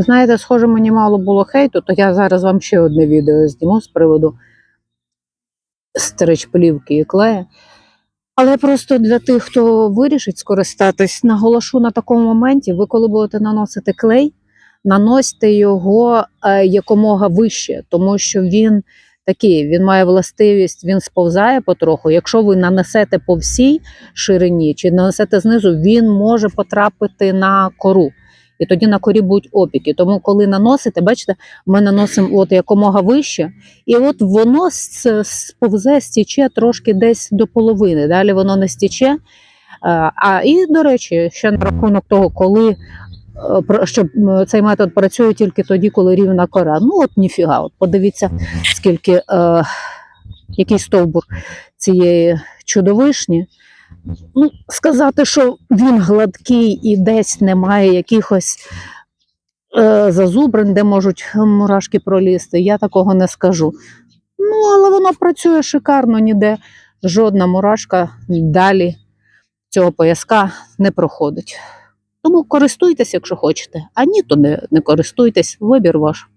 Знаєте, схоже, мені мало було хейту, то я зараз вам ще одне відео зніму з приводу стрич плівки і клея. Але просто для тих, хто вирішить скористатись, наголошу на такому моменті, ви коли будете наносити клей, наносьте його е, якомога вище, тому що він такий, він має властивість, він сповзає потроху. Якщо ви нанесете по всій ширині чи нанесете знизу, він може потрапити на кору. І тоді на корі будуть опіки. Тому, коли наносите, бачите, ми наносимо от якомога вище, і от воно сповзе, стіче трошки десь до половини. Далі воно не стіче. А і, до речі, ще на рахунок того, коли е, що цей метод працює тільки тоді, коли рівна кора. Ну от ніфіга, от подивіться, скільки е, який стовбур цієї чудовишні. Ну, сказати, що він гладкий і десь немає якихось е, зазубрин, де можуть мурашки пролізти, я такого не скажу. Ну, але воно працює шикарно, ніде жодна мурашка далі цього пояска не проходить. Тому користуйтесь, якщо хочете, а ні, то не, не користуйтесь, вибір ваш.